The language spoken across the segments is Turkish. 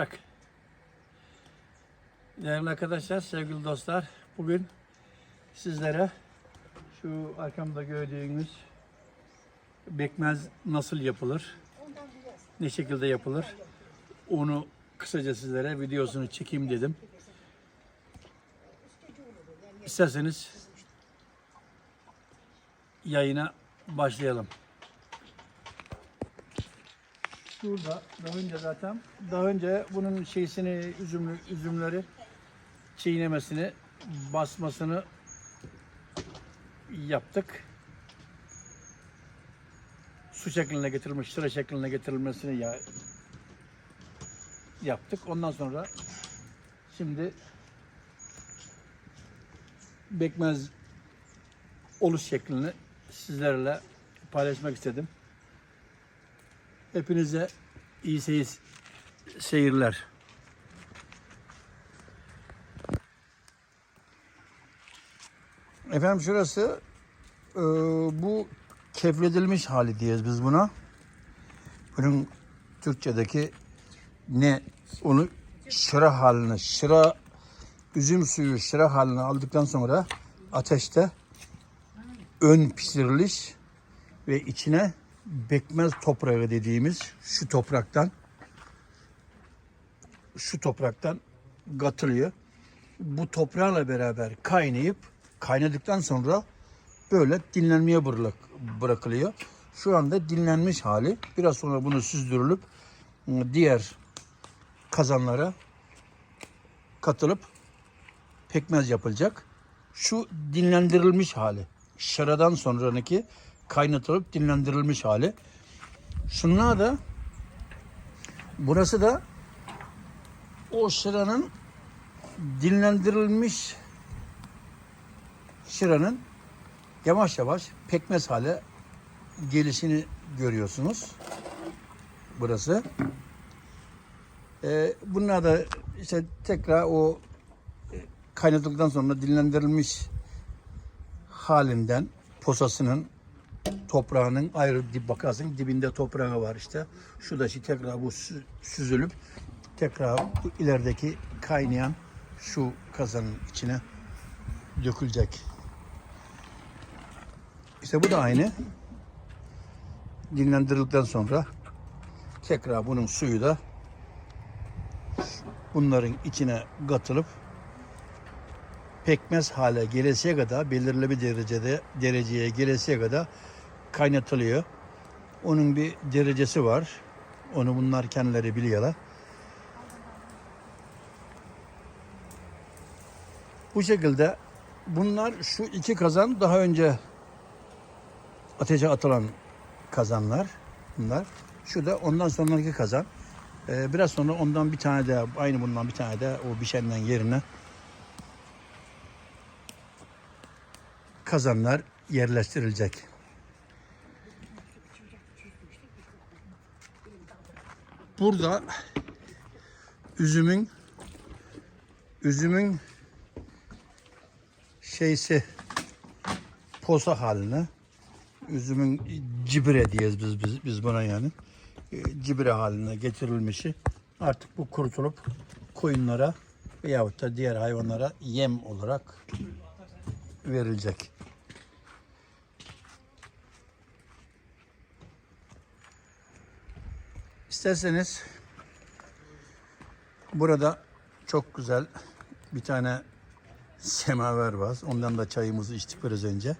Bak. Değerli arkadaşlar, sevgili dostlar, bugün sizlere şu arkamda gördüğünüz bekmez nasıl yapılır, ne şekilde yapılır, onu kısaca sizlere videosunu çekeyim dedim. İsterseniz yayına başlayalım. Şurada daha önce zaten daha önce bunun şeysini üzümlü üzümleri çiğnemesini basmasını yaptık. Su şekline getirilmiş, sıra şekline getirilmesini ya yaptık. Ondan sonra şimdi bekmez oluş şeklini sizlerle paylaşmak istedim. Hepinize iyi seyir, seyirler. Efendim şurası e, bu kefledilmiş hali diyez biz buna. Bunun Türkçedeki ne onu şıra haline, şıra üzüm suyu şıra haline aldıktan sonra ateşte ön pişiriliş ve içine bekmez toprağı dediğimiz şu topraktan şu topraktan katılıyor. Bu toprağla beraber kaynayıp kaynadıktan sonra böyle dinlenmeye bırak, bırakılıyor. Şu anda dinlenmiş hali. Biraz sonra bunu süzdürülüp diğer kazanlara katılıp pekmez yapılacak. Şu dinlendirilmiş hali. Şaradan sonraki kaynatılıp dinlendirilmiş hali. Şunlar da burası da o şıranın dinlendirilmiş şıranın yavaş yavaş pekmez hale gelişini görüyorsunuz. Burası. Ee, bunlar da işte tekrar o e, kaynadıktan sonra dinlendirilmiş halinden posasının toprağının ayrı dip bakarsın dibinde toprağı var işte. Şu da işte tekrar bu sü- süzülüp tekrar bu ilerideki kaynayan şu kazanın içine dökülecek. İşte bu da aynı. Dinlendirildikten sonra tekrar bunun suyu da bunların içine katılıp pekmez hale gelesiye kadar belirli bir derecede dereceye gelesiye kadar kaynatılıyor. Onun bir derecesi var. Onu bunlar kendileri biliyorlar. Bu şekilde bunlar şu iki kazan daha önce ateşe atılan kazanlar bunlar. Şu da ondan sonraki kazan. Ee, biraz sonra ondan bir tane de aynı bundan bir tane de o pişenden yerine kazanlar yerleştirilecek. Burada üzümün üzümün şeysi posa haline üzümün cibire diyez biz, biz, biz buna yani E, cibire haline getirilmişi artık bu kurutulup koyunlara veyahut da diğer hayvanlara yem olarak verilecek. İsterseniz burada çok güzel bir tane semaver var. Ondan da çayımızı içtik biraz önce.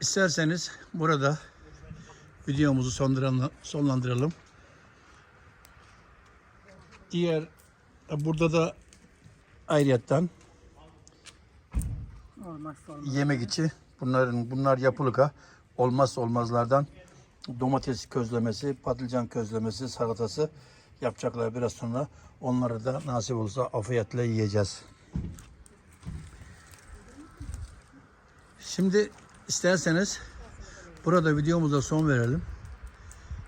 İsterseniz burada videomuzu sonlandıralım. Diğer burada da ayrıyetten olmaz. yemek içi bunların bunlar yapılık ha. Olmazsa olmazlardan domates közlemesi, patlıcan közlemesi, salatası yapacaklar biraz sonra. Onları da nasip olursa afiyetle yiyeceğiz. Şimdi isterseniz burada videomuza son verelim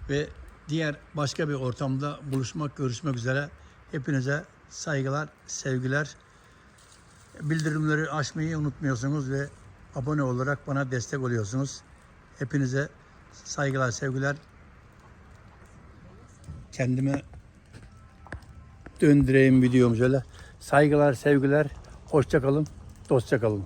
ve diğer başka bir ortamda buluşmak, görüşmek üzere. Hepinize saygılar, sevgiler. Bildirimleri açmayı unutmuyorsunuz ve abone olarak bana destek oluyorsunuz. Hepinize saygılar, sevgiler. kendime döndüreyim videomu şöyle. Saygılar, sevgiler. Hoşça kalın, dostça kalın.